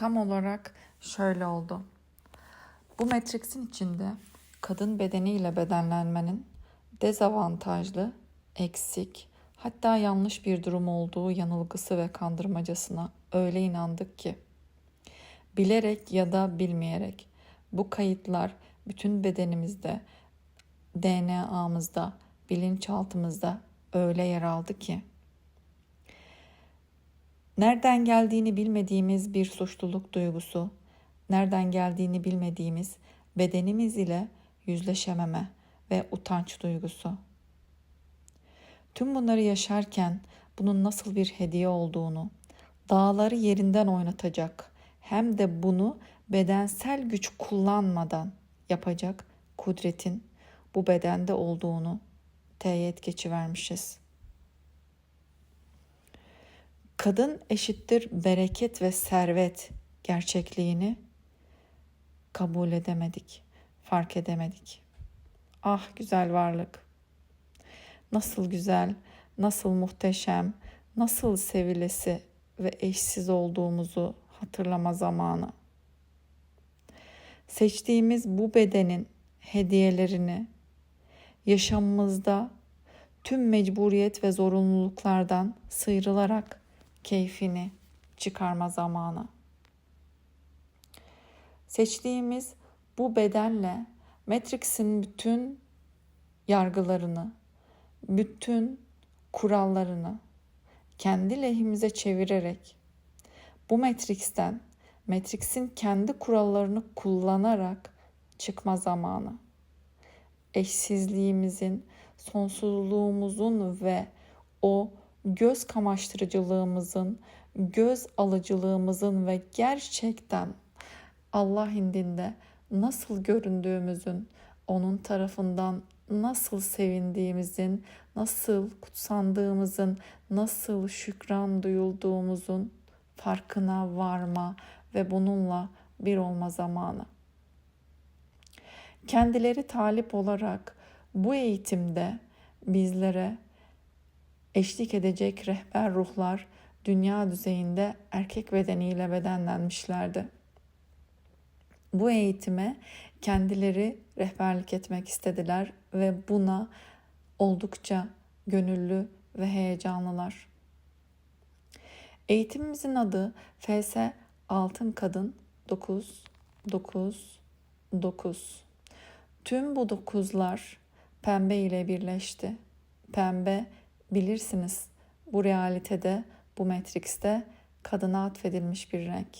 tam olarak şöyle oldu. Bu Matrix'in içinde kadın bedeniyle bedenlenmenin dezavantajlı, eksik, hatta yanlış bir durum olduğu yanılgısı ve kandırmacasına öyle inandık ki bilerek ya da bilmeyerek bu kayıtlar bütün bedenimizde, DNA'mızda, bilinçaltımızda öyle yer aldı ki nereden geldiğini bilmediğimiz bir suçluluk duygusu, nereden geldiğini bilmediğimiz bedenimiz ile yüzleşememe ve utanç duygusu. Tüm bunları yaşarken bunun nasıl bir hediye olduğunu, dağları yerinden oynatacak hem de bunu bedensel güç kullanmadan yapacak kudretin bu bedende olduğunu teyit geçivermişiz. Kadın eşittir bereket ve servet gerçekliğini kabul edemedik, fark edemedik. Ah güzel varlık. Nasıl güzel, nasıl muhteşem, nasıl sevilesi ve eşsiz olduğumuzu hatırlama zamanı. Seçtiğimiz bu bedenin hediyelerini yaşamımızda tüm mecburiyet ve zorunluluklardan sıyrılarak keyfini çıkarma zamanı. Seçtiğimiz bu bedenle Matrix'in bütün yargılarını, bütün kurallarını kendi lehimize çevirerek bu Matrix'ten Matrix'in kendi kurallarını kullanarak çıkma zamanı. Eşsizliğimizin, sonsuzluğumuzun ve o göz kamaştırıcılığımızın, göz alıcılığımızın ve gerçekten Allah indinde nasıl göründüğümüzün, onun tarafından nasıl sevindiğimizin, nasıl kutsandığımızın, nasıl şükran duyulduğumuzun farkına varma ve bununla bir olma zamanı. Kendileri talip olarak bu eğitimde bizlere eşlik edecek rehber ruhlar dünya düzeyinde erkek bedeniyle bedenlenmişlerdi. Bu eğitime kendileri rehberlik etmek istediler ve buna oldukça gönüllü ve heyecanlılar. Eğitimimizin adı FS Altın Kadın 9 9 9. Tüm bu dokuzlar pembe ile birleşti. Pembe bilirsiniz bu realitede, bu Matrix'te kadına atfedilmiş bir renk.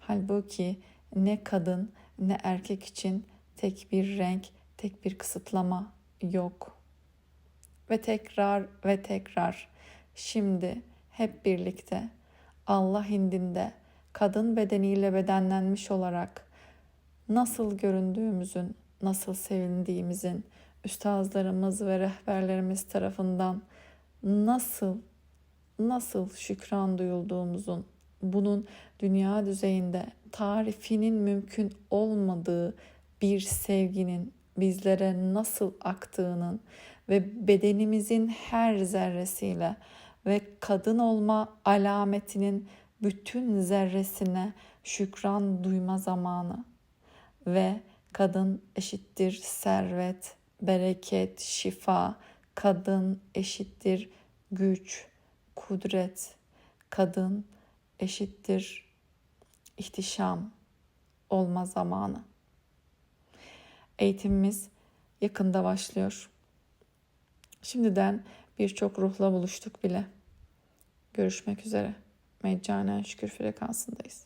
Halbuki ne kadın ne erkek için tek bir renk, tek bir kısıtlama yok. Ve tekrar ve tekrar şimdi hep birlikte Allah indinde kadın bedeniyle bedenlenmiş olarak nasıl göründüğümüzün, nasıl sevindiğimizin üstazlarımız ve rehberlerimiz tarafından nasıl nasıl şükran duyulduğumuzun bunun dünya düzeyinde tarifinin mümkün olmadığı bir sevginin bizlere nasıl aktığının ve bedenimizin her zerresiyle ve kadın olma alametinin bütün zerresine şükran duyma zamanı ve kadın eşittir servet, bereket, şifa, kadın eşittir güç, kudret, kadın eşittir ihtişam olma zamanı. Eğitimimiz yakında başlıyor. Şimdiden birçok ruhla buluştuk bile. Görüşmek üzere. Meccanen şükür frekansındayız.